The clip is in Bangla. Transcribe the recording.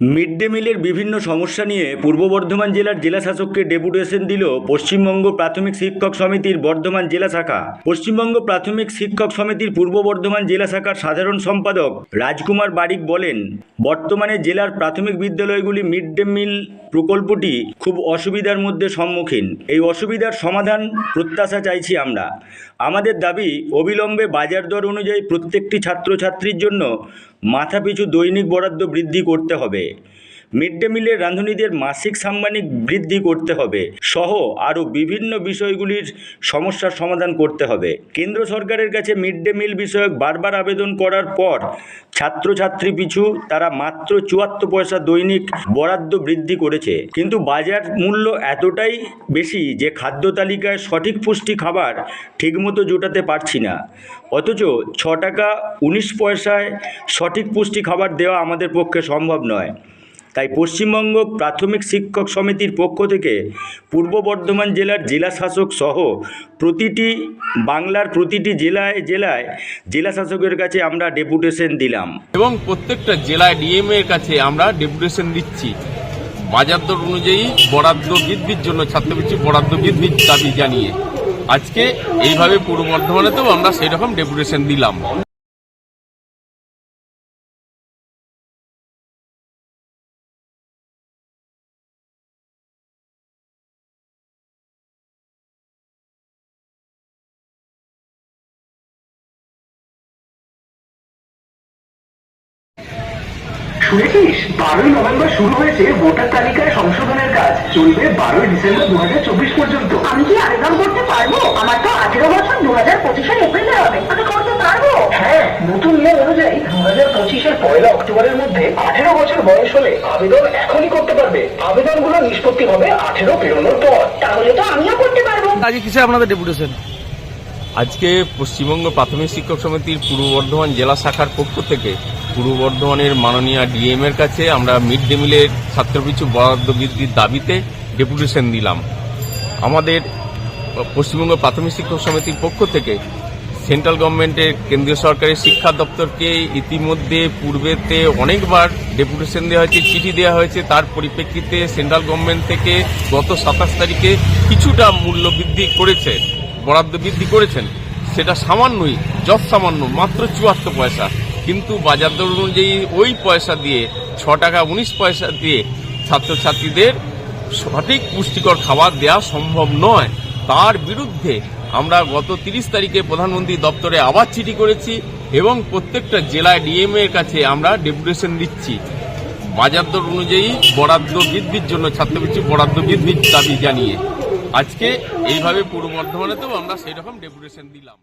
মিড ডে মিলের বিভিন্ন সমস্যা নিয়ে পূর্ব বর্ধমান জেলার জেলা শাসককে ডেপুটেশন দিল পশ্চিমবঙ্গ প্রাথমিক শিক্ষক সমিতির বর্ধমান জেলা শাখা। পশ্চিমবঙ্গ প্রাথমিক শিক্ষক সমিতির পূর্ব বর্ধমান জেলা শাখার সাধারণ সম্পাদক রাজকুমার বারিক বলেন, বর্তমানে জেলার প্রাথমিক বিদ্যালয়গুলি মিড ডে মিল প্রকল্পটি খুব অসুবিধার মধ্যে সম্মুখীন। এই অসুবিধার সমাধান প্রত্যাশা চাইছি আমরা। আমাদের দাবি, অবিলম্বে বাজার দর অনুযায়ী প্রত্যেকটি ছাত্রছাত্রীর জন্য মাথাপিছু দৈনিক বরাদ্দ বৃদ্ধি করতে হবে। মিড ডে মিলের রাঁধুনিদের মাসিক সাম্মানিক বৃদ্ধি করতে হবে, সহ আরও বিভিন্ন বিষয়গুলির সমস্যার সমাধান করতে হবে। কেন্দ্র সরকারের কাছে মিড ডে মিল বিষয়ক বারবার আবেদন করার পর ছাত্রছাত্রী পিছু তারা মাত্র চুয়াত্তর পয়সা দৈনিক বরাদ্দ বৃদ্ধি করেছে। কিন্তু বাজার মূল্য এতটাই বেশি যে খাদ্য তালিকায় সঠিক পুষ্টি খাবার ঠিকমতো জোটাতে পারছি না। অথচ ছ টাকা উনিশ পয়সায় সঠিক পুষ্টি খাবার দেওয়া আমাদের পক্ষে সম্ভব নয়। তাই পশ্চিমবঙ্গ প্রাথমিক শিক্ষক সমিতির পক্ষ থেকে পূর্ব বর্ধমান জেলার জেলা শাসক সহ প্রতিটি বাংলার প্রতিটি জেলায় জেলায় জেলা শাসকের কাছে আমরা ডেপুটেশন দিলাম। এবং প্রত্যেকটা জেলায় ডিএম এর কাছে আমরা ডেপুটেশন দিচ্ছি। বাজার দর অনুযায়ী বরাদ্দ বৃদ্ধির জন্য, ছাত্রবৃত্তি বরাদ্দ বৃদ্ধির দাবি জানিয়ে। আজকে এইভাবে পূর্ব বর্ধমানেতেও আমরা সেই রকম ডেপুটেশন দিলাম। শুনেছিস? বারোই নভেম্বর শুরু হয়েছে ভোটার তালিকায় সংশোধনের কাজ। চলবে বারোই ডিসেম্বর দু হাজার চব্বিশ পর্যন্ত। আমি কি আবেদন করতে পারব? আমার তো আঠেরো বছর দু হাজার পঁচিশের এপ্রিলে হবে। আমি করতে পারব? হ্যাঁ নতুন নিয়ম অনুযায়ী দু হাজার পঁচিশের পয়লা অক্টোবরের মধ্যে আঠেরো বছর বয়স হলে আবেদন এখনই করতে পারবে। আবেদনগুলো নিষ্পত্তি হবে আঠেরো পেরোনোর পর। তাহলে তো আমিও করতে পারব। আজকে কিসে আপনাদের ডেপুটেশন? আজকে পশ্চিমবঙ্গ প্রাথমিক শিক্ষক সমিতির পূর্ব বর্ধমান জেলা শাখার পক্ষ থেকে পূর্ব বর্ধমানের মাননীয় ডিএম এর কাছে আমরা মিড ডে মিলের ছাত্রপিছু বরাদ্দ বৃদ্ধির দাবিতে ডেপুটেশন দিলাম। আমাদের পশ্চিমবঙ্গ প্রাথমিক শিক্ষক সমিতির পক্ষ থেকে সেন্ট্রাল গভর্নমেন্টের কেন্দ্রীয় সরকারের শিক্ষা দপ্তরকে ইতিমধ্যে পূর্বেতে অনেকবার ডেপুটেশন দেওয়া হয়েছে, চিঠি দেওয়া হয়েছে। তার পরিপ্রেক্ষিতে সেন্ট্রাল গভর্নমেন্ট থেকে গত সাতাশ তারিখে কিছুটা মূল্য বৃদ্ধি করেছে। বরাদ্দ বৃদ্ধি করেছেন, সেটা সামান্যই যত সামান্য, মাত্র চুয়াত্তর পয়সা। কিন্তু বাজার দর অনুযায়ী ওই পয়সা দিয়ে, ছ টাকা উনিশ পয়সা দিয়ে ছাত্রছাত্রীদের সঠিক পুষ্টিকর খাবার দেওয়া সম্ভব নয়। তার বিরুদ্ধে আমরা গত তিরিশ তারিখে প্রধানমন্ত্রী দপ্তরে আবার চিঠি করেছি এবং প্রত্যেকটা জেলায় ডিএম এর কাছে আমরা ডেপুটেশন দিচ্ছি। বাজার দর অনুযায়ী বরাদ্দ বৃদ্ধির জন্য ছাত্রবৃত্তি বরাদ্দ বৃদ্ধির দাবি জানিয়ে। আজকে এইভাবে পূর্ব বর্ধমানেতেও আমরা সেই রকম ডেপুটেশন দিলাম।